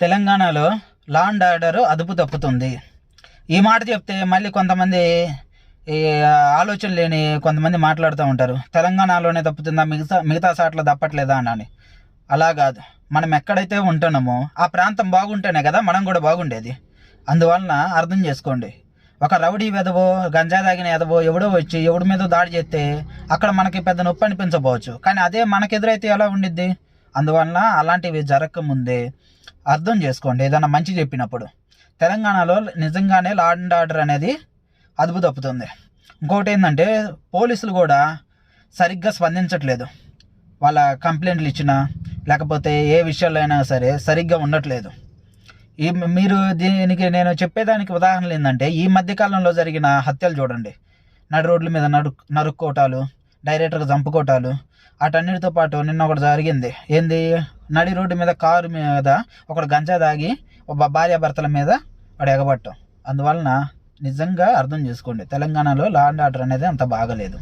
తెలంగాణలో law and order అదుపు తప్పుతుంది. ఈ మాట చెప్తే మళ్ళీ కొంతమంది ఈ ఆలోచన లేని కొంతమంది మాట్లాడుతూ ఉంటారు. తెలంగాణలోనే తప్పుతుందా? మిగతా మిగతా సాట్ల తప్పట్లేదా అని అలా కాదు. మనం ఎక్కడైతే ఉంటున్నామో ఆ ప్రాంతం బాగుంటేనే కదా మనం కూడా బాగుండేది. అందువలన అర్థం చేసుకోండి. ఒక రౌడీ వెదవో గంజా తాగిన ఎదవో ఎవడో వచ్చి ఎవడి మీద దాడి చేస్తే అక్కడ మనకి పెద్ద నొప్పి అనిపించబోవచ్చు. కానీ అదే మనకెదురైతే ఎలా ఉండిద్ది? అందువలన అలాంటివి జరగకముందే అర్థం చేసుకోండి. ఏదైనా మంచి చెప్పినప్పుడు. తెలంగాణలో నిజంగానే లా అండ్ ఆర్డర్ అనేది అదుపు తప్పుతుంది ఏంటంటే పోలీసులు కూడా సరిగ్గా స్పందించట్లేదు. వాళ్ళ కంప్లైంట్లు ఇచ్చినా లేకపోతే ఏ విషయాల్లో అయినా సరే సరిగ్గా ఉండట్లేదు. ఈ మీరు దీనికి నేను చెప్పేదానికి ఉదాహరణలు ఏంటంటే ఈ మధ్యకాలంలో జరిగిన హత్యలు చూడండి. నడి రోడ్ల మీద నడు నరుక్కోటాలు డైరెక్ట్గా చంపుకోవటాలు అటన్నిటితో పాటు నిన్న ఒకటి జరిగింది. ఏంది? నడి రోడ్డు మీద కారు మీద ఒకడు గంజా దాగి ఒక భార్యాభర్తల మీద వాడు ఎగబట్టం. అందువలన నిజంగా అర్థం చేసుకోండి తెలంగాణలో లా అండ్ ఆర్డర్ అనేది అంత బాగలేదు.